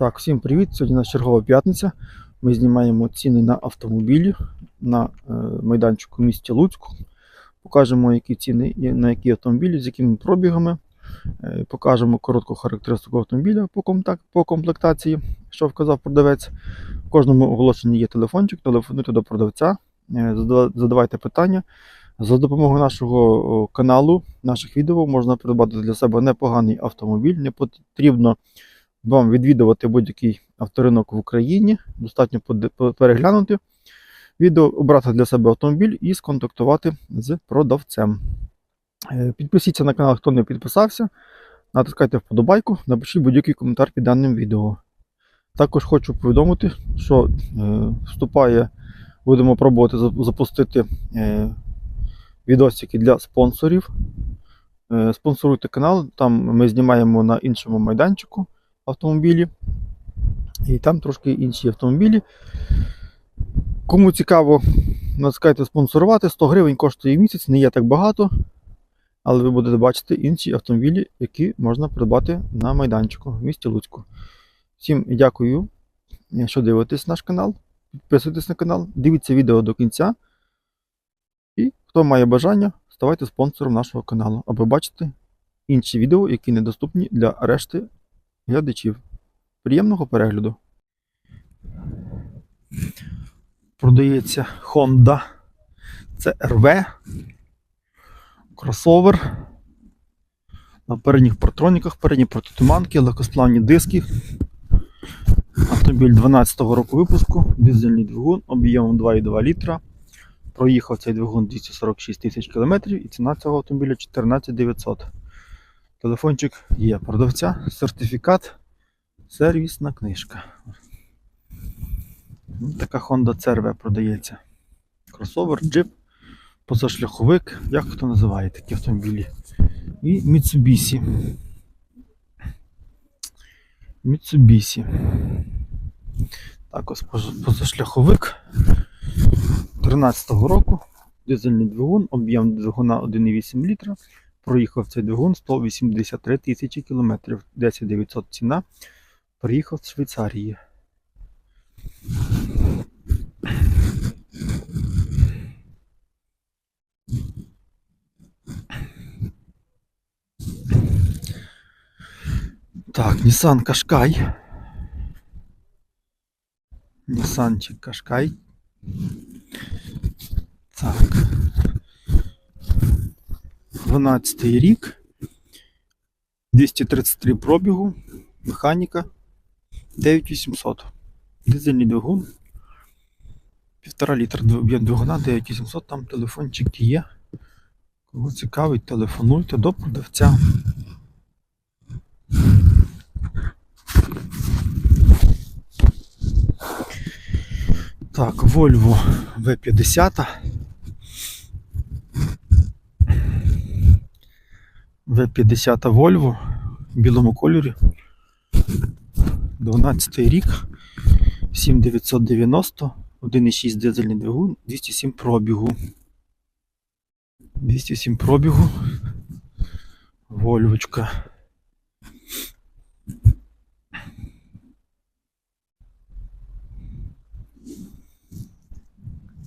Так, всім привіт! Сьогодні у нас чергова п'ятниця. Ми знімаємо ціни на автомобілі на е, майданчику в місті Луцьку. Покажемо, які ціни на які автомобілі, з якими пробігами. Е, покажемо коротку характеристику автомобіля по, комплектації, що вказав продавець. В кожному оголошенні є телефончик, телефонуйте до продавця, е, задавайте питання. За допомогою нашого каналу, наших відео можна придбати для себе непоганий автомобіль. Не потрібно вам відвідувати будь-який авторинок в Україні. Достатньо переглянути відео, обрати для себе автомобіль і сконтактувати з продавцем. Е, Підпишіться на канал, хто не підписався. Натискайте вподобайку, напишіть будь-який коментар під даним відео. Також хочу повідомити, що е, вступає, будемо пробувати запустити е, відосики для спонсорів. Спонсоруйте канал, там ми знімаємо на іншому майданчику автомобілі. І там трошки інші автомобілі. Кому цікаво, натискайте спонсорувати. 100 гривень коштує в місяць, не є так багато. Але ви будете бачити інші автомобілі, які можна придбати на майданчику в місті Луцьку. Всім дякую, що дивитесь наш канал. Підписуйтесь на канал, дивіться відео до кінця. І хто має бажання, ставайте спонсором нашого каналу, аби бачити інші відео, які недоступні для решти глядачів. Приємного перегляду. Продається Honda CRV. Кросовер. На передніх партроніках, передні протитуманки, легкосплавні диски. Автомобіль 12-го року випуску, дизельний двигун об'ємом 2,2 літра. Проїхав цей двигун 246 тисяч кілометрів і ціна цього автомобіля 14 900. Телефончик є продавця, сертифікат, сервісна книжка. Така Honda CRV продається. Кросовер, джип, позашляховик, як хто називає такі автомобілі. І Mitsubishi. Mitsubishi. Так, ось позашляховик 13-го року. Дизельний двигун, об'єм двигуна 1,8 літра. Проїхав цей двигун 183 тисячі кілометрів. 10 900 ціна. Приїхав з Швейцарії. Так, Nissan Qashqai. Нісанчик Qashqai. Так. 12 рік. 233 пробігу. Механіка. 9800. Дизельний двигун. Півтора літра дв- об'єм двигуна, 9800, там телефончик є. Кого цікавить, телефонуйте до продавця. Так, Volvo V50. V50 Volvo в білому кольорі. 12 рік. 7990, 1,6 дизельний двигун, 207 пробігу. 207 пробігу. Вольвочка.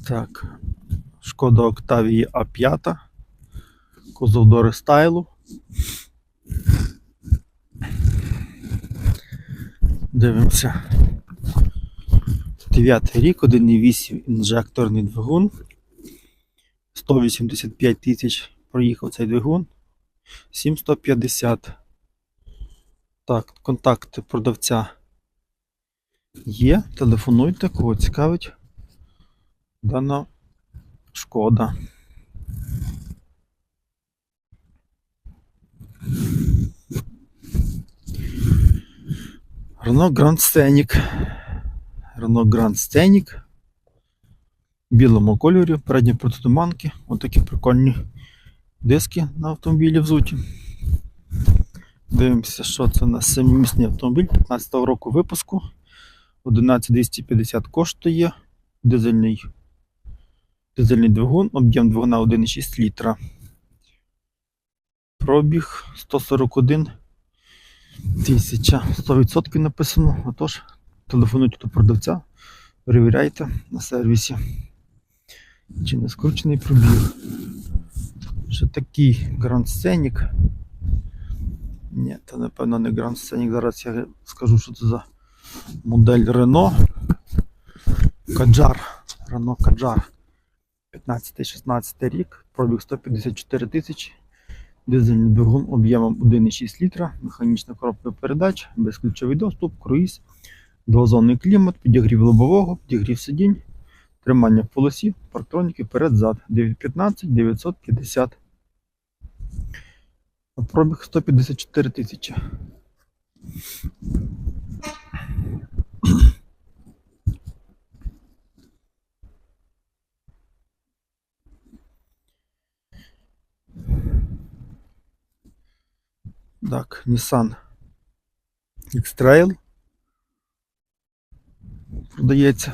Так. Шкода Octavia A5. Кузов до рестайлу. Дивимося. 9 рік, 1,8 інжекторний двигун. 185 тисяч проїхав цей двигун. 7150. Так, контакти продавця є. Телефонуйте, кого цікавить. Дана шкода. Renault Grand Scenic. Renault Grand Scenic. В білому кольорі, передні протитуманки. Отакі прикольні диски на автомобілі взуті. Дивимося, що це у нас семимісний автомобіль 15 року випуску. 11250 коштує. Дизельний, дизельний двигун, об'єм двигуна 1,6 літра. Пробіг 141 Тисяча. 100% написано. Отож, телефонуйте до продавця, перевіряйте на сервісі. Чи не скручений пробіг. Ще такий Grand Scenic. Ні, це напевно не Grand Scenic. Зараз я скажу, що це за модель Renault. Каджар. Renault Каджар. 15-16 рік, пробіг 154 тисячі. Дизельний двигун об'ємом 1,6 літра, механічна коробка передач, безключовий доступ, круїз, двозонний клімат, підігрів лобового, підігрів сидінь, тримання в полосі, парктроніки перед-зад 915 950. А Пробіг 154 тисячі. Так, Nissan X-Trail продається.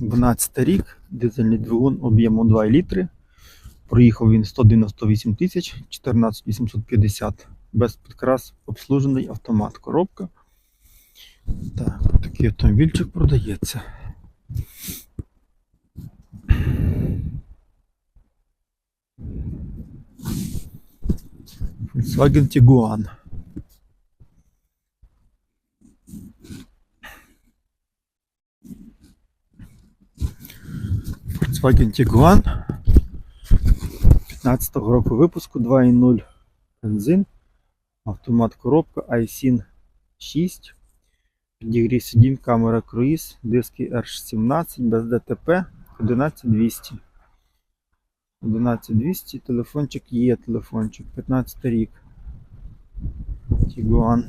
12 рік, дизельний двигун об'ємом 2 літри. Проїхав він 198 тисяч 14 850 без підкрас, обслужений автомат, коробка. Так, такий автомобільчик продається. Volkswagen Tiguan. Volkswagen Tiguan 15 року випуску 2.0 бензин, автомат коробка iSIN 6, підігрів сидінь, камера круїз, диски R17 без ДТП 11200. 11200, телефончик є телефончик, 15 рік. Тігуан.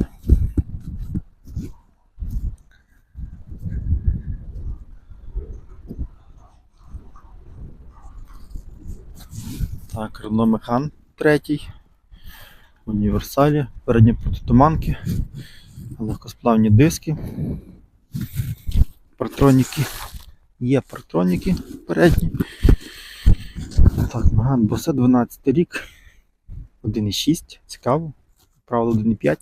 Так, Renault Механ третій. Універсалі, передні протитуманки, легкосплавні диски, партроніки. Є партроніки передні. Так, Megane Bose 12 рік. 1,6, цікаво. Правило 1,5.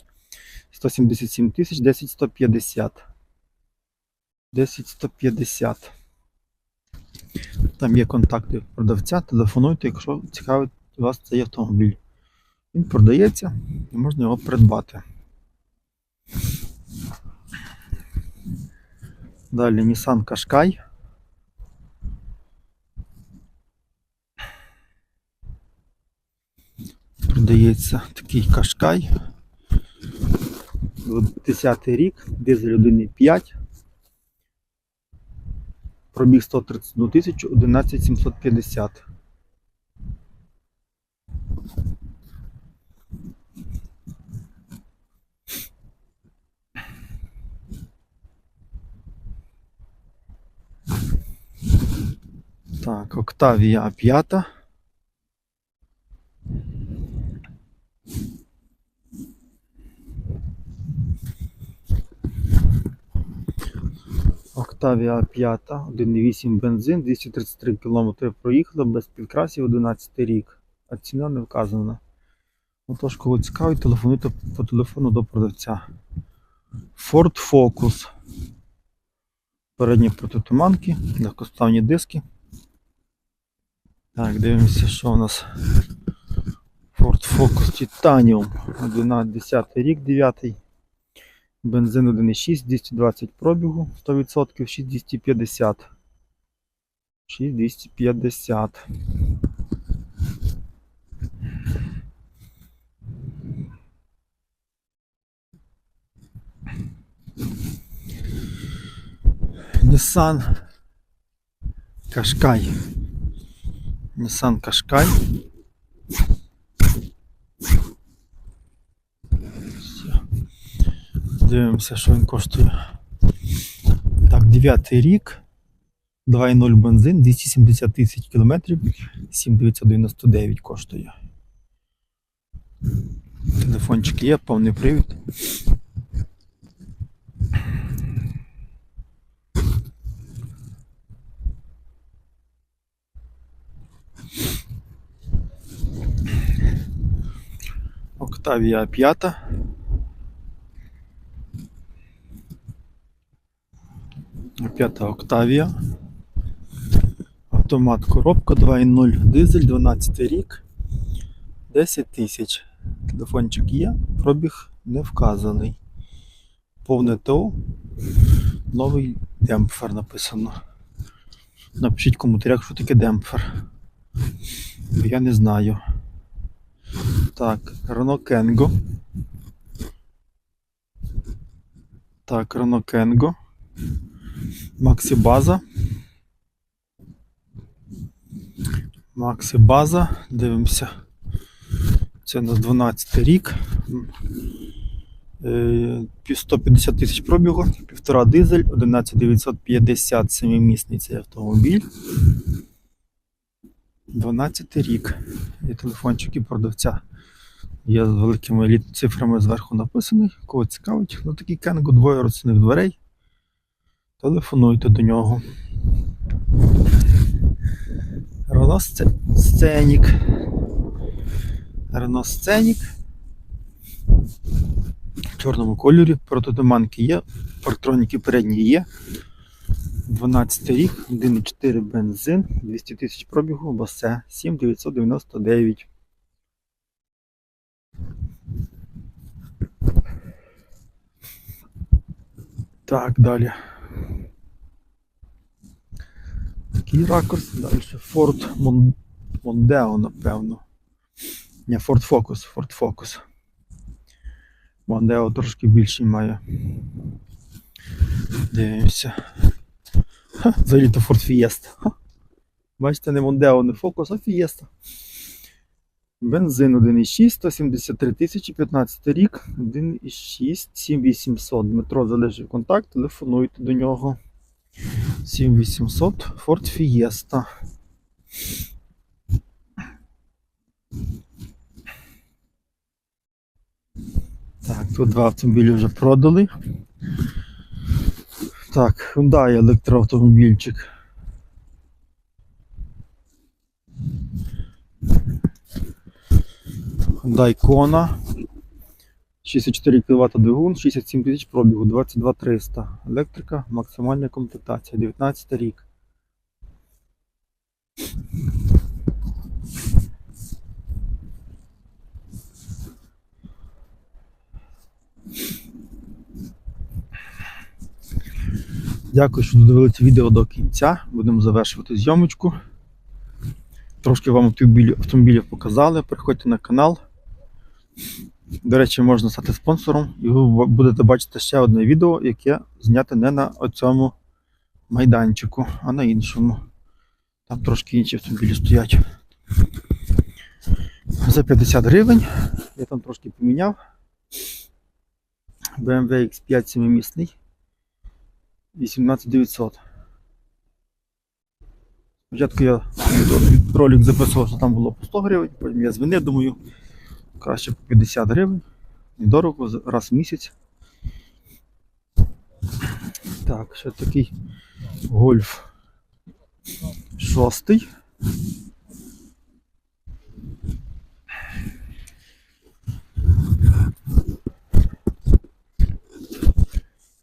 177 тисяч, 10 150. 10 150. Там є контакти продавця, телефонуйте, якщо цікавить вас цей автомобіль. Він продається і можна його придбати. Далі Nissan Qashqai. Продається такий кашкай. 10 рік, дизель 1,5. Пробіг 131 тисячу 11 750. Так, Octavia 5. Octavia 5, 1,8 бензин, 233 км проїхала без підкрасів 11 рік, а ціна не вказана. Отож, кого цікавить, телефонуйте по телефону до продавця. Ford Focus. Передні протитуманки, легкоставні диски. Так, дивимося, що у нас Ford Focus Titanium 11 рік, 9. Бензин 1,6, 220 пробігу, 100%, 6250. 6250. Nissan Qashqai. Nissan Qashqai. Дивимося, що він коштує. Так, 9 рік. 2,0 бензин, 270 тисяч кілометрів, 7999 коштує. Телефончик є, повний привід. Octavia 5. П'ята Octavia. Автомат коробка 2.0 дизель, 12 рік. 10 тисяч. Телефончик є, пробіг не вказаний. Повне ТО. Новий демпфер написано. Напишіть в коментарях, що таке демпфер. Я не знаю. Так, Renault Kengo. Так, Renault Kengo. Максі База. Максі База. Дивимося. Це у нас 12 рік. Е, 150 тисяч пробігу, півтора дизель, 11950 семимісний цей автомобіль. 12 рік. І телефончик і продавця. Є з великими цифрами зверху написаний. Кого цікавить, ну такий кенго двоє розсуних дверей. Телефонуйте до нього. Рено Сце- Сценік. Рено Сценік. В чорному кольорі. Прототуманки є. Партроніки передні є. 12 рік, 1,4 бензин, 200 тисяч пробігу, басе 7999. Так, далі. Такий ракурс. Далі Ford Mondeo, напевно. Ні, Ford Focus, Ford Focus. Mondeo трошки більший має. Дивимося. Ха, взагалі то Ford Fiesta. Бачите, не Mondeo, не Focus, а Fiesta. Бензин 1,6, 173 тисячі, 15 рік, 1,6, 7800. Дмитро залишив контакт, телефонуйте до нього. 7800 Ford Fiesta. Так, тут два автомобілі вже продали. Так, Hyundai електроавтомобільчик. Hyundai Kona. 64 кВт двигун, 67 тисяч пробігу, 22 300. Електрика, максимальна комплектація, 19 рік. Дякую, що додивилися відео до кінця. Будемо завершувати зйомочку. Трошки вам автомобілів показали. Приходьте на канал. До речі, можна стати спонсором, і ви будете бачити ще одне відео, яке зняте не на цьому майданчику, а на іншому. Там трошки інші автомобілі стоять. За 50 гривень. Я там трошки поміняв. BMW X5 7-місний. 18900. Спочатку я ролик записував, що там було по 100 гривень, потім я звинив, думаю, краще по 50 гривень. Недорого, раз в місяць. Так, ще такий гольф шостий.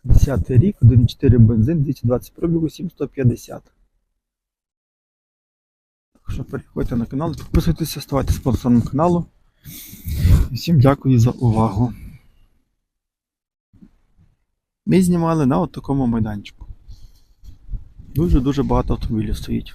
Десятий рік, 1,4 бензин, 220 пробігу, 7150. Так що переходьте на канал, підписуйтеся, ставайте спонсором каналу. Всім дякую за увагу. Ми знімали на от такому майданчику. Дуже-дуже багато автомобілів стоїть.